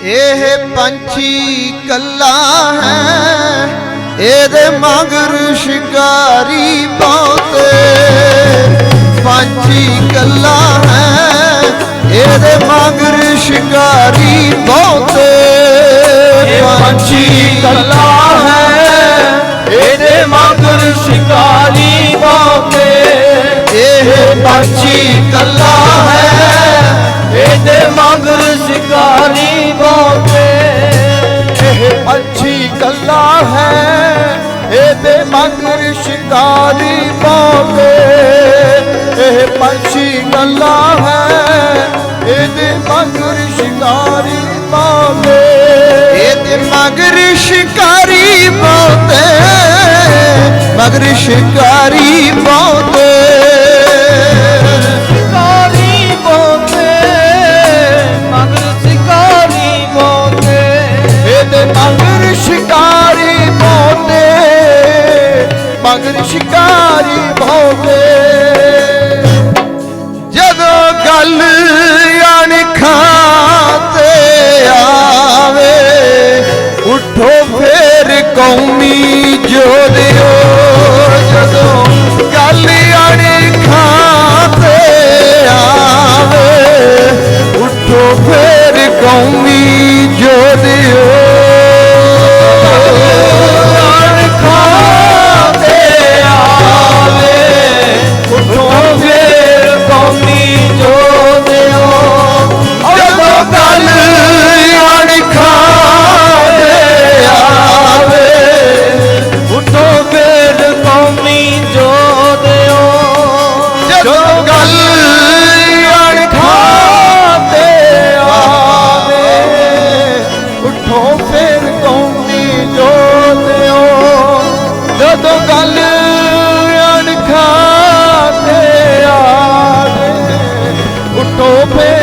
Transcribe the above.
ਇਹ ਪੰਛੀ ਕੱਲਾ ਹੈ। ਇਹਦੇ ਮਗਰ ਸ਼ਿਕਾਰੀ ਬਹੁਤੇ ਪੰਛੀ ਕੱਲਾ ਹੈ। ਇਹਦੇ ਮਗਰ ਸ਼ਿਕਾਰੀ ਬਹੁਤੇ ਪੰਛੀ ਕੱਲਾ ਹੈ। ਇਹਦੇ ਮਗਰ ਸ਼ਿਕਾਰੀ ਬਹੁਤੇ ਇਹ ਪੰਛੀ ਕੱਲਾ ਕੱਲਾ ਹੈ, ਇਹਦੇ ਮਗਰ ਸ਼ਿਕਾਰੀ ਬਹੁਤੇ ਇਹ ਪੰਛੀ ਕੱਲਾ ਹੈ, ਇਹਦੇ ਮੰਗਰ ਸ਼ਿਕਾਰੀ ਬਹੁਤੇ ਇਹਦੇ ਮਗਰ ਸ਼ਿਕਾਰੀ ਬਹੁਤੇ ਮਗਰ ਸ਼ਿਕਾਰੀ ਮਗਰ ਸ਼ਿਕਾਰੀ ਬਹੁਤੇ ਜਦੋਂ ਗੱਲ ਅਣਖਾਂ ਤੇ ਆਵੇ ਉਠੋ ਫੇਰ ਕੌਮੀ ਜੋਧਿਓ pe.